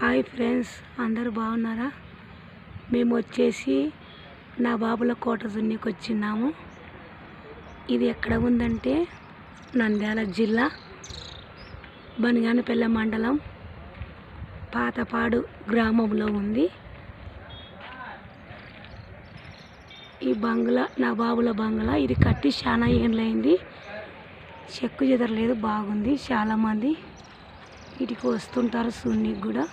Hi friends అందరూ బాగున్నారా? మేము వచ్చేసి నా బాబుల కోట దున్నికి వచ్చినాము. ఇది ఎక్కడ ఉందంటే నంద్యాల జిల్లా బనిగానపల్లె మండలం పాతపాడు గ్రామంలో ఉంది. ఈ బంగ్లా నా బాబుల బంగ్లా ఇది కట్టి చాలా ఏండ్లైంది చెక్కు చెదరలేదు బాగుంది చాలామంది వీటికి వస్తుంటారు సున్నికి కూడా.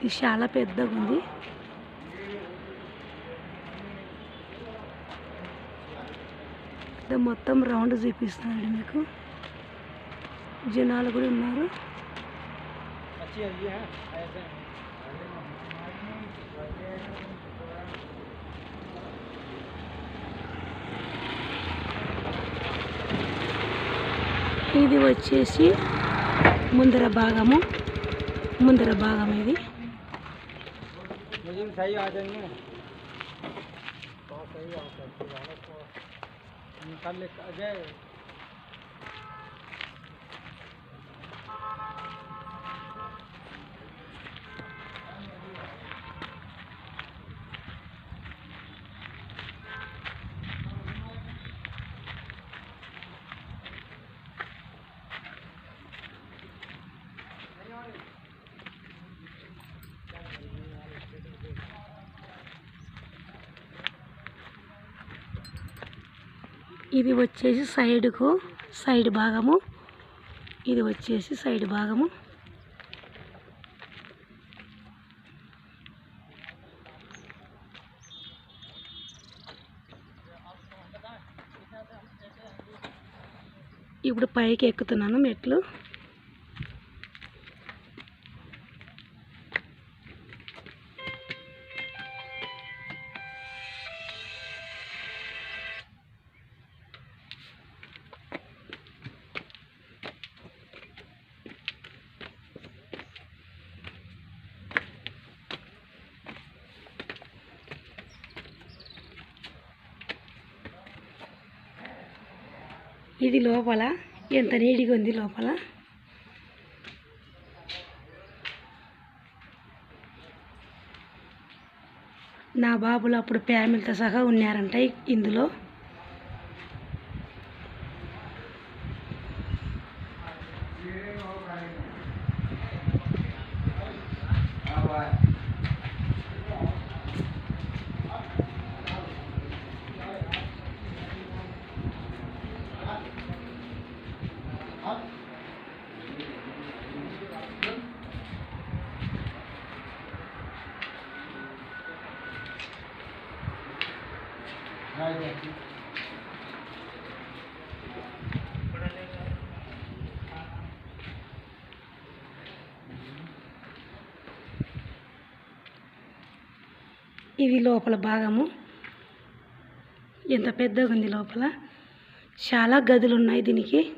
ఇది చాలా పెద్దగా ఉంది మొత్తం రౌండ్ చూపిస్తున్నాడు మీకు. జనాలు కూడా ఉన్నారు. ఇది వచ్చేసి ముందర భాగము ముందర భాగం ఇది. मुझे भी सही आ जाएंगे तो सही आ सकती है तो निकाल ले अजय ఇది వచ్చేసి సైడ్కు సైడ్ భాగము. ఇది వచ్చేసి సైడ్ భాగము. ఇప్పుడు పైకి ఎక్కుతున్నాను మెట్లు. ఇది లోపల? ఎంత నీడిగా ఉంది లోపల? నా బాబులు అప్పుడు ఫ్యామిలీతో సహా ఉన్నారంట ఇందులో ఇందులో. ఇది లోపల భాగము. ఎంత పెద్దగా ఉంది లోపల? చాలా గదులు ఉన్నాయి దీనికి.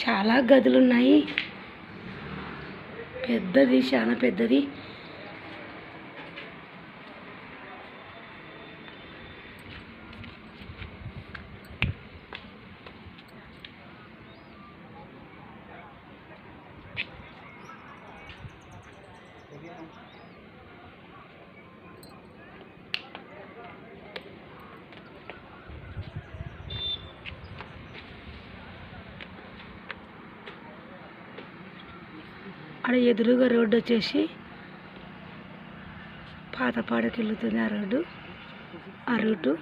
చాలా గదులు ఉన్నాయి పెద్దది చాలా పెద్దది. అక్కడ ఎదురుగా రోడ్డు వచ్చేసి పాతపాడకి వెళ్తుంది ఆ రోడ్డు. ఆ రూటు.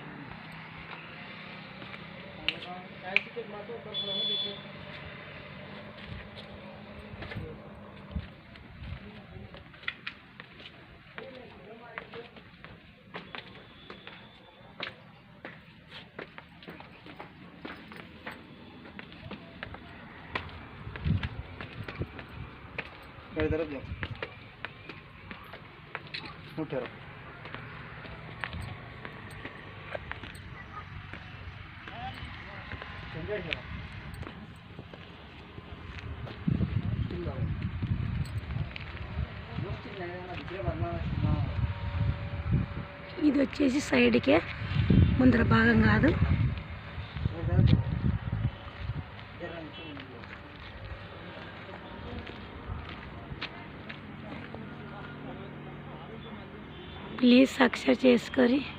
मेरी तरफ जाओ मुँह ठहरो ఇది వచ్చేసి సైడ్కే ముందర భాగం కాదు प्लीज़ सब्सक्राइब करें.